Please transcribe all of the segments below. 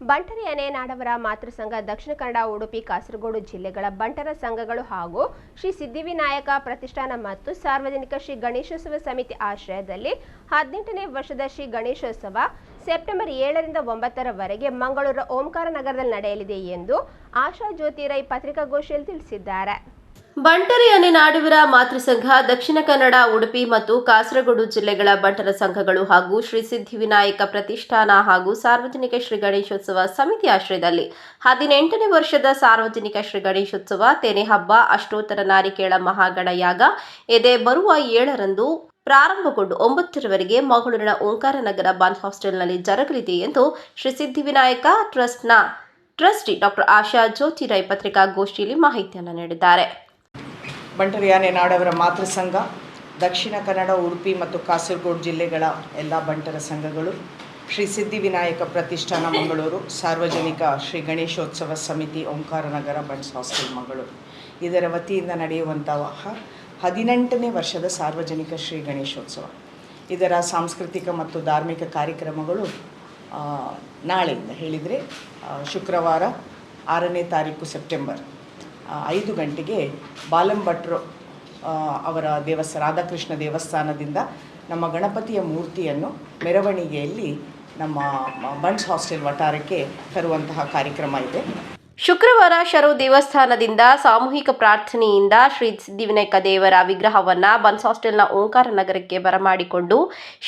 ಬಂಟರಿ ಅನೇನಾಡವರ ಮಾತೃ ಸಂಘ ದಕ್ಷಿಣ ಕನ್ನಡ, ಉಡುಪಿ, ಕಾಸರಗೋಡು ಜಿಲ್ಲೆಗಳ ಬಂಟರ ಸಂಘಗಳು ಹಾಗೂ ಶ್ರೀ ಸಿದ್ದಿವಿನಾಯಕ ಪ್ರತಿಷ್ಠಾನ ಮತ್ತು ಸಾರ್ವಜನಿಕ ಶ್ರೀ ಗಣೇಶೋತ್ಸವ ಸಮಿತಿ ಆಶ್ರಯದಲ್ಲಿ ಹದಿನೆಂಟನೇ ವರ್ಷದ ಶ್ರೀ ಗಣೇಶೋತ್ಸವ ಸೆಪ್ಟೆಂಬರ್ ಏಳರಿಂದ ಒಂಬತ್ತರವರೆಗೆ ಮಂಗಳೂರು ಓಂಕಾರ ನಗರದಲ್ಲಿ ನಡೆಯಲಿದೆ ಎಂದು ಆಶಾ ಜ್ಯೋತಿ ರೈ ಪತ್ರಿಕಾಗೋಷ್ಠಿಯಲ್ಲಿ ತಿಳಿಸಿದ್ದಾರೆ. ಬಂಟರಿ ಅನೆ ನಾಡುವರ ಮಾತೃಸಂಘ ದಕ್ಷಿಣ ಕನ್ನಡ, ಉಡುಪಿ ಮತ್ತು ಕಾಸರಗೋಡು ಜಿಲ್ಲೆಗಳ ಬಂಟರ ಸಂಘಗಳು ಹಾಗೂ ಶ್ರೀ ಸಿದ್ಧಿವಿನಾಯಕ ಪ್ರತಿಷ್ಠಾನ ಹಾಗೂ ಸಾರ್ವಜನಿಕ ಶ್ರೀ ಗಣೇಶೋತ್ಸವ ಸಮಿತಿ ಆಶ್ರಯದಲ್ಲಿ ಹದಿನೆಂಟನೇ ವರ್ಷದ ಸಾರ್ವಜನಿಕ ಶ್ರೀ ಗಣೇಶೋತ್ಸವ ತೆನೆ ಹಬ್ಬ ಅಷ್ಟೋತ್ತರ ನಾರಿಕೇಳ ಮಹಾಗಣಯಾಗ, ಎದೆ ಬರುವ ಏಳರಂದು ಪ್ರಾರಂಭಗೊಂಡು ಒಂಬತ್ತರವರೆಗೆ ಮಂಗಳೂರಿನ ಓಂಕಾರ ನಗರ ಬಾಂಧ್ ಹಾಸ್ಟೆಲ್ನಲ್ಲಿ ಜರುಗಲಿದೆ ಎಂದು ಶ್ರೀ ಸಿದ್ಧಿವಿನಾಯಕ ಟ್ರಸ್ಟ್ನ ಟ್ರಸ್ಟಿ ಡಾಕ್ಟರ್ ಆಶಾ ಜ್ಯೋತಿ ರೈ ಪತ್ರಿಕಾಗೋಷ್ಠಿಯಲ್ಲಿ ಮಾಹಿತಿಯನ್ನು ನೀಡಿದ್ದಾರೆ. ಬಂಟರಿಯಾನೆ ನಾಡವರ ಮಾತೃ ಸಂಘ, ದಕ್ಷಿಣ ಕನ್ನಡ, ಉಡುಪಿ ಮತ್ತು ಕಾಸರಗೋಡು ಜಿಲ್ಲೆಗಳ ಎಲ್ಲ ಬಂಟರ ಸಂಘಗಳು, ಶ್ರೀ ಸಿದ್ಧಿವಿನಾಯಕ ಪ್ರತಿಷ್ಠಾನ ಮಂಗಳೂರು, ಸಾರ್ವಜನಿಕ ಶ್ರೀ ಗಣೇಶೋತ್ಸವ ಸಮಿತಿ, ಓಂಕಾರ ನಗರ ಬಂಟ್ಸ್ ಹಾಸ್ಟೆಲ್ ಮಂಗಳೂರು. ಇದರ ವತಿಯಿಂದ ನಡೆಯುವಂತಹ ಹದಿನೆಂಟನೇ ವರ್ಷದ ಸಾರ್ವಜನಿಕ ಶ್ರೀ ಗಣೇಶೋತ್ಸವ. ಇದರ ಸಾಂಸ್ಕೃತಿಕ ಮತ್ತು ಧಾರ್ಮಿಕ ಕಾರ್ಯಕ್ರಮಗಳು ನಾಳೆಯಿಂದ ಹೇಳಿದರೆ ಶುಕ್ರವಾರ ಆರನೇ ತಾರೀಕು ಸೆಪ್ಟೆಂಬರ್. ಐದು ಗಂಟೆಗೆ ಬಾಲಂಭಟ್ರು ಅವರ ದೇವಸ್ಥ, ರಾಧಾಕೃಷ್ಣ ದೇವಸ್ಥಾನದಿಂದ ನಮ್ಮ ಗಣಪತಿಯ ಮೂರ್ತಿಯನ್ನು ಮೆರವಣಿಗೆಯಲ್ಲಿ ನಮ್ಮ ಬನ್ಸ್ ಹಾಸ್ಟೆಲ್ ವಠಾರಕ್ಕೆ ತರುವಂತಹ ಕಾರ್ಯಕ್ರಮ ಇದೆ. ಶುಕ್ರವಾರ ಶರೋ ದೇವಸ್ಥಾನದಿಂದ ಸಾಮೂಹಿಕ ಪ್ರಾರ್ಥನೆಯಿಂದ ಶ್ರೀ ಸಿದ್ಧಿವಿನಾಯಕ ದೇವರ ವಿಗ್ರಹವನ್ನ ಬನ್ಸ್ ಹಾಸ್ಟೆಲ್ನ ಓಂಕಾರ ನಗರಕ್ಕೆ ಬರಮಾಡಿಕೊಂಡು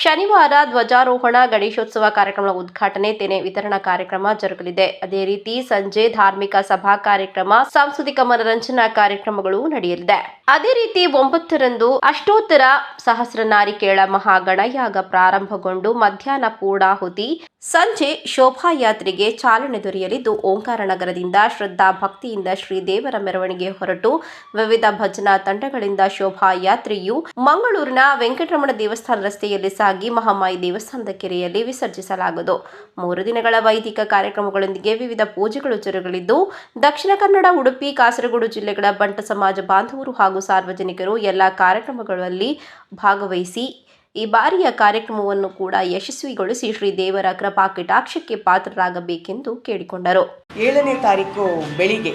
ಶನಿವಾರ ಧ್ವಜಾರೋಹಣ, ಗಣೇಶೋತ್ಸವ ಕಾರ್ಯಕ್ರಮದ ಉದ್ಘಾಟನೆ, ತೆನೆ ವಿತರಣಾ ಕಾರ್ಯಕ್ರಮ ಜರುಗಲಿದೆ. ಅದೇ ರೀತಿ ಸಂಜೆ ಧಾರ್ಮಿಕ ಸಭಾ ಕಾರ್ಯಕ್ರಮ, ಸಾಂಸ್ಕೃತಿಕ ಮನರಂಜನಾ ಕಾರ್ಯಕ್ರಮಗಳು ನಡೆಯಲಿದೆ. ಅದೇ ರೀತಿ ಒಂಬತ್ತರಂದು ಅಷ್ಟೋತ್ತರ ಸಹಸ್ರನಾರಿಕೇಳ ಮಹಾಗಣಯಾಗ ಪ್ರಾರಂಭಗೊಂಡು ಮಧ್ಯಾಹ್ನ ಪೂರ್ಣಾಹುತಿ, ಸಂಜೆ ಶೋಭಾಯಾತ್ರೆಗೆ ಚಾಲನೆ ದೊರೆಯಲಿದ್ದು, ಓಂಕಾರ ನಗರದಿಂದ ಶ್ರದ್ಧಾ ಭಕ್ತಿಯಿಂದ ಶ್ರೀದೇವರ ಮೆರವಣಿಗೆ ಹೊರಟು ವಿವಿಧ ಭಜನಾ ತಂಡಗಳಿಂದ ಶೋಭಾಯಾತ್ರೆಯು ಮಂಗಳೂರಿನ ವೆಂಕಟರಮಣ ದೇವಸ್ಥಾನ ರಸ್ತೆಯಲ್ಲಿ ಸಾಗಿ ಮಹಾಮಾಯಿ ದೇವಸ್ಥಾನದ ಕೆರೆಯಲ್ಲಿ ವಿಸರ್ಜಿಸಲಾಗುವುದು. ಮೂರು ದಿನಗಳ ವೈದಿಕ ಕಾರ್ಯಕ್ರಮಗಳೊಂದಿಗೆ ವಿವಿಧ ಪೂಜೆಗಳು ಜರುಗಲಿದ್ದು, ದಕ್ಷಿಣ ಕನ್ನಡ, ಉಡುಪಿ, ಕಾಸರಗೋಡು ಜಿಲ್ಲೆಗಳ ಬಂಟ ಸಮಾಜ ಬಾಂಧವರು ಹಾಗೂ ಸಾರ್ವಜನಿಕರು ಎಲ್ಲ ಕಾರ್ಯಕ್ರಮಗಳಲ್ಲಿ ಭಾಗವಹಿಸಿ ಈ ಬಾರಿಯ ಕಾರ್ಯಕ್ರಮವನ್ನು ಕೂಡ ಯಶಸ್ವಿಗೊಳಿಸಿ ಶ್ರೀ ದೇವರ ಕೃಪಾ ಕಟಾಕ್ಷಕ್ಕೆ ಪಾತ್ರರಾಗಬೇಕೆಂದು ಕೇಳಿಕೊಂಡರು. ಏಳನೇ ತಾರೀಕು ಬೆಳಿಗ್ಗೆ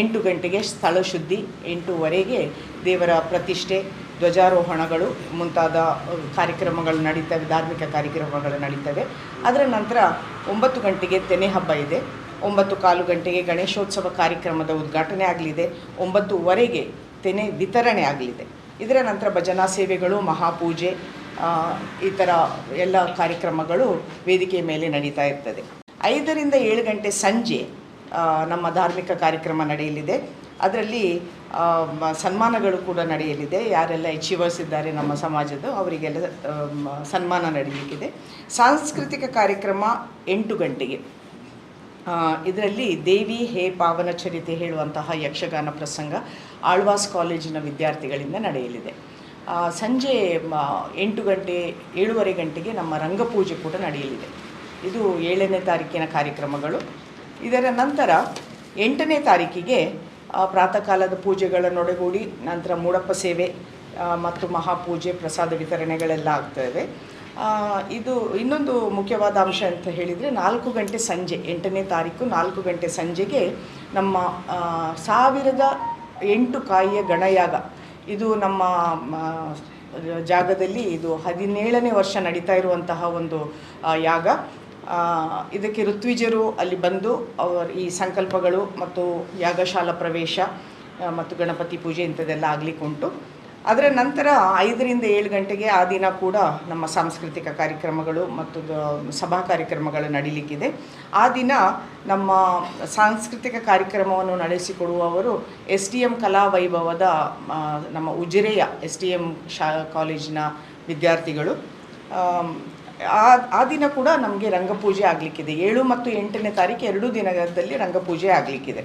ಎಂಟು ಗಂಟೆಗೆ ಸ್ಥಳ ಶುದ್ಧಿ, ಎಂಟೂವರೆಗೆ ದೇವರ ಪ್ರತಿಷ್ಠೆ, ಧ್ವಜಾರೋಹಣಗಳು ಮುಂತಾದ ಕಾರ್ಯಕ್ರಮಗಳು ನಡೀತವೆ, ಧಾರ್ಮಿಕ ಕಾರ್ಯಕ್ರಮಗಳು ನಡೀತವೆ. ಅದರ ನಂತರ ಒಂಬತ್ತು ಗಂಟೆಗೆ ತೆನೆ ಹಬ್ಬ ಇದೆ. ಒಂಬತ್ತು ಕಾಲು ಗಂಟೆಗೆ ಗಣೇಶೋತ್ಸವ ಕಾರ್ಯಕ್ರಮದ ಉದ್ಘಾಟನೆ ಆಗಲಿದೆ. ಒಂಬತ್ತುವರೆಗೆ ತೆನೆ ವಿತರಣೆ ಆಗಲಿದೆ. ಇದರ ನಂತರ ಭಜನಾ ಸೇವೆಗಳು, ಮಹಾಪೂಜೆ ಈ ಥರ ಎಲ್ಲ ಕಾರ್ಯಕ್ರಮಗಳು ವೇದಿಕೆ ಮೇಲೆ ನಡೀತಾ ಇರ್ತದೆ. ಐದರಿಂದ ಏಳು ಗಂಟೆ ಸಂಜೆ ನಮ್ಮ ಧಾರ್ಮಿಕ ಕಾರ್ಯಕ್ರಮ ನಡೆಯಲಿದೆ. ಅದರಲ್ಲಿ ಸನ್ಮಾನಗಳು ಕೂಡ ನಡೆಯಲಿದೆ. ಯಾರೆಲ್ಲ ಅಚೀವರ್ಸ್ ಇದ್ದಾರೆ ನಮ್ಮ ಸಮಾಜದ ಅವರಿಗೆಲ್ಲ ಸನ್ಮಾನ ನಡೆಯಲಿಕ್ಕಿದೆ ಸಾಂಸ್ಕೃತಿಕ ಕಾರ್ಯಕ್ರಮ ಎಂಟು ಗಂಟೆಗೆ. ಇದರಲ್ಲಿ ದೇವಿ ಹೇ ಪಾವನ ಚರಿತೆ ಹೇಳುವಂತಹ ಯಕ್ಷಗಾನ ಪ್ರಸಂಗ ಆಳ್ವಾಸ್ ಕಾಲೇಜಿನ ವಿದ್ಯಾರ್ಥಿಗಳಿಂದ ನಡೆಯಲಿದೆ. ಸಂಜೆ ಎಂಟು ಗಂಟೆ ಏಳುವರೆ ಗಂಟೆಗೆ ನಮ್ಮ ರಂಗಪೂಜೆ ಕೂಡ ನಡೆಯಲಿದೆ. ಇದು ಏಳನೇ ತಾರೀಕಿನ ಕಾರ್ಯಕ್ರಮಗಳು. ಇದರ ನಂತರ ಎಂಟನೇ ತಾರೀಕಿಗೆ ಪ್ರಾತಃ ಕಾಲದ ಪೂಜೆಗಳನ್ನೊಡಗೂಡಿ ನಂತರ ಮೂಡಪ್ಪ ಸೇವೆ ಮತ್ತು ಮಹಾಪೂಜೆ ಪ್ರಸಾದ ವಿತರಣೆಗಳೆಲ್ಲ ಆಗ್ತಾ ಆ, ಇದು ಇನ್ನೊಂದು ಮುಖ್ಯವಾದ ಅಂಶ ಅಂತ ಹೇಳಿದರೆ ನಾಲ್ಕು ಗಂಟೆ ಸಂಜೆ ಎಂಟನೇ ತಾರೀಕು ನಾಲ್ಕು ಗಂಟೆ ಸಂಜೆಗೆ ನಮ್ಮ ಸಾವಿರದ ಎಂಟು ಕಾಯಿಯ ಗಣಯಾಗ ಇದು ನಮ್ಮ ಜಾಗದಲ್ಲಿ ಇದು ಹದಿನೇಳನೇ ವರ್ಷ ನಡೀತಾ ಇರುವಂತಹ ಒಂದು ಯಾಗ. ಇದಕ್ಕೆ ಋತ್ವಿಜರು ಅಲ್ಲಿ ಬಂದು ಅವರ, ಈ ಸಂಕಲ್ಪಗಳು ಮತ್ತು ಯಾಗಶಾಲಾ ಪ್ರವೇಶ ಮತ್ತು ಗಣಪತಿ ಪೂಜೆ ಇಂಥದ್ದೆಲ್ಲ ಆಗಲಿಕ್ಕುಂಟು. ಅದರ ನಂತರ ಐದರಿಂದ ಏಳು ಗಂಟೆಗೆ ಆ ದಿನ ಕೂಡ ನಮ್ಮ ಸಾಂಸ್ಕೃತಿಕ ಕಾರ್ಯಕ್ರಮಗಳು ಮತ್ತು ಸಭಾ ಕಾರ್ಯಕ್ರಮಗಳು ನಡೀಲಿಕ್ಕಿದೆ. ಆ ದಿನ ನಮ್ಮ ಸಾಂಸ್ಕೃತಿಕ ಕಾರ್ಯಕ್ರಮವನ್ನು ನಡೆಸಿಕೊಡುವವರು ಎಸ್ ಡಿ ಎಂ ಕಲಾ ವೈಭವದ ನಮ್ಮ ಉಜಿರೆಯ ಎಸ್ ಡಿ ಎಂ ಶಾ, ಕಾಲೇಜಿನ ವಿದ್ಯಾರ್ಥಿಗಳು. ಆ ಆ ದಿನ ಕೂಡ ನಮಗೆ ರಂಗಪೂಜೆ ಆಗಲಿಕ್ಕಿದೆ. ಏಳು ಮತ್ತು ಎಂಟನೇ ತಾರೀಕು ಎರಡೂ ದಿನದಲ್ಲಿ ರಂಗಪೂಜೆ ಆಗಲಿಕ್ಕಿದೆ.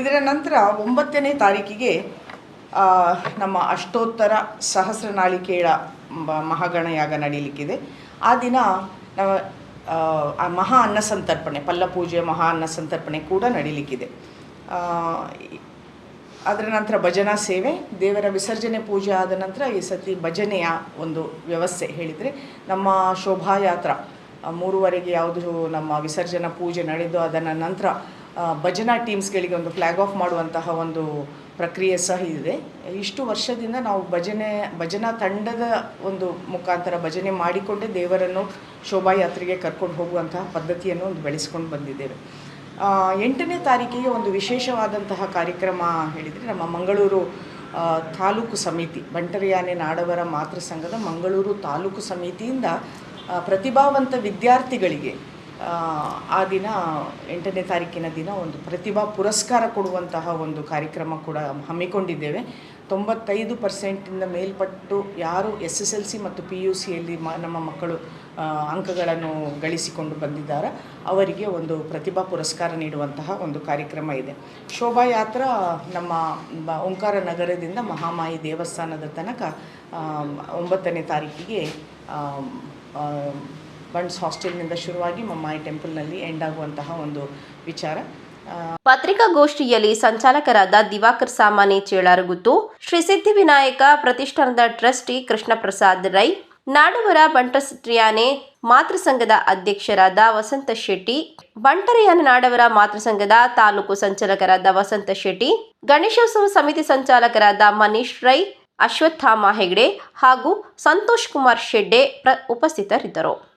ಇದರ ನಂತರ ಒಂಬತ್ತನೇ ತಾರೀಕಿಗೆ ನಮ್ಮ ಅಷ್ಟೋತ್ತರ ಸಹಸ್ರನಾಳಿಕೇಳ ಮ- ಮಹಾಗಣಯಾಗ ನಡೀಲಿಕ್ಕಿದೆ. ಆ ದಿನ ನಮ್ಮ ಮಹಾ ಅನ್ನ ಸಂತರ್ಪಣೆ, ಪಲ್ಲ ಪೂಜೆ ಮಹಾ ಅನ್ನ ಸಂತರ್ಪಣೆ ಕೂಡ ನಡೀಲಿಕ್ಕಿದೆ. ಅದರ ನಂತರ ಭಜನಾ ಸೇವೆ, ದೇವರ ವಿಸರ್ಜನೆ ಪೂಜೆ ಆದ ನಂತರ ಈ ಸತಿ ಭಜನೆಯ ಒಂದು ವ್ಯವಸ್ಥೆ ಹೇಳಿದರೆ, ನಮ್ಮ ಶೋಭಾಯಾತ್ರ ಮೂರುವರೆಗೆ ಯಾವುದು ನಮ್ಮ ವಿಸರ್ಜನಾ ಪೂಜೆ ನಡೆದು ಅದರ ನಂತರ ಭಜನಾ ಟೀಮ್ಸ್ಗಳಿಗೆ ಒಂದು ಫ್ಲ್ಯಾಗ್ ಆಫ್ ಮಾಡುವಂತಹ ಒಂದು ಪ್ರಕ್ರಿಯೆ ಸಹ ಇದೆ. ಇಷ್ಟು ವರ್ಷದಿಂದ ನಾವು ಭಜನೆ, ಭಜನಾ ತಂಡದ ಒಂದು ಮುಖಾಂತರ ಭಜನೆ ಮಾಡಿಕೊಂಡೇ ದೇವರನ್ನು ಶೋಭಾಯಾತ್ರೆಗೆ ಕರ್ಕೊಂಡು ಹೋಗುವಂತಹ ಪದ್ಧತಿಯನ್ನು ಒಂದು ಬೆಳೆಸ್ಕೊಂಡು ಬಂದಿದ್ದೇವೆ. ಎಂಟನೇ ತಾರೀಕಿಗೆ ಒಂದು ವಿಶೇಷವಾದಂತಹ ಕಾರ್ಯಕ್ರಮ ಹೇಳಿದರೆ ನಮ್ಮ ಮಂಗಳೂರು ತಾಲೂಕು ಸಮಿತಿ, ಬಂಟರಿಯಾನೆ ನಾಡವರ ಮಾತೃ ಸಂಘದ ಮಂಗಳೂರು ತಾಲೂಕು ಸಮಿತಿಯಿಂದ ಪ್ರತಿಭಾವಂತ ವಿದ್ಯಾರ್ಥಿಗಳಿಗೆ ಆ, ದಿನ ಎಂಟನೇ ತಾರೀಕಿನ ದಿನ ಒಂದು ಪ್ರತಿಭಾ ಪುರಸ್ಕಾರ ಕೊಡುವಂತಹ ಒಂದು ಕಾರ್ಯಕ್ರಮ ಕೂಡ ಹಮ್ಮಿಕೊಂಡಿದ್ದೇವೆ. ತೊಂಬತ್ತೈದು ಪರ್ಸೆಂಟಿಂದ ಮೇಲ್ಪಟ್ಟು ಯಾರು ಎಸ್ ಎಸ್ ಎಲ್ ಸಿ ಮತ್ತು ಪಿ ಯು ಸಿಯಲ್ಲಿ ಮ ನಮ್ಮ ಮಕ್ಕಳು ಅಂಕಗಳನ್ನು ಗಳಿಸಿಕೊಂಡು ಬಂದಿದ್ದಾರೆ. ಅವರಿಗೆ ಒಂದು ಪ್ರತಿಭಾ ಪುರಸ್ಕಾರ ನೀಡುವಂತಹ ಒಂದು ಕಾರ್ಯಕ್ರಮ ಇದೆ. ಶೋಭಾಯಾತ್ರಾ ನಮ್ಮ ಓಂಕಾರ ನಗರದಿಂದ ಮಹಾಮಾಯಿ ದೇವಸ್ಥಾನದ ತನಕ ಒಂಬತ್ತನೇ ತಾರೀಕಿಗೆ ಬಂಡ್ಸ್ ಹಾಸ್ಟೆಲ್ನಿಂದ ಶುರುವಾಗಿ ಮಮ್ಮಾಯಿ ಟೆಂಪಲ್ನಲ್ಲಿ ಎಂಡ್ ಆಗುವಂತಹ ಒಂದು ವಿಚಾರ. ಪತ್ರಿಕಾಗೋಷ್ಠಿಯಲ್ಲಿ ಸಂಚಾಲಕರಾದ ದಿವಾಕರ್ ಸಾಮಾನಿ ಚೇಳಾರಗುತ್ತು. ಶ್ರೀ ಸಿದ್ಧಿವಿನಾಯಕ ಪ್ರತಿಷ್ಠಾನದ ಟ್ರಸ್ಟಿ ಕೃಷ್ಣ ಪ್ರಸಾದ್ ರೈ. ನಾಡವರ ಮಾತೃ ಮಾತೃಸಂಘದ ಅಧ್ಯಕ್ಷರಾದ ವಸಂತ ಶೆಟ್ಟಿ. ಬಂಟರಿಯಾನ ನಾಡವರ ಮಾತೃಸಂಘದ ತಾಲೂಕು ಸಂಚಾಲಕರಾದ ವಸಂತ ಶೆಟ್ಟಿ. ಗಣೇಶೋತ್ಸವ ಸಮಿತಿ ಸಂಚಾಲಕರಾದ ಮನೀಶ್ ರೈ, ಅಶ್ವತ್ಥಾಮ ಹೆಗ್ಡೆ ಹಾಗೂ ಸಂತೋಷ್ ಕುಮಾರ್ ಶೆಡ್ಡೆ ಉಪಸ್ಥಿತರಿದ್ದರು.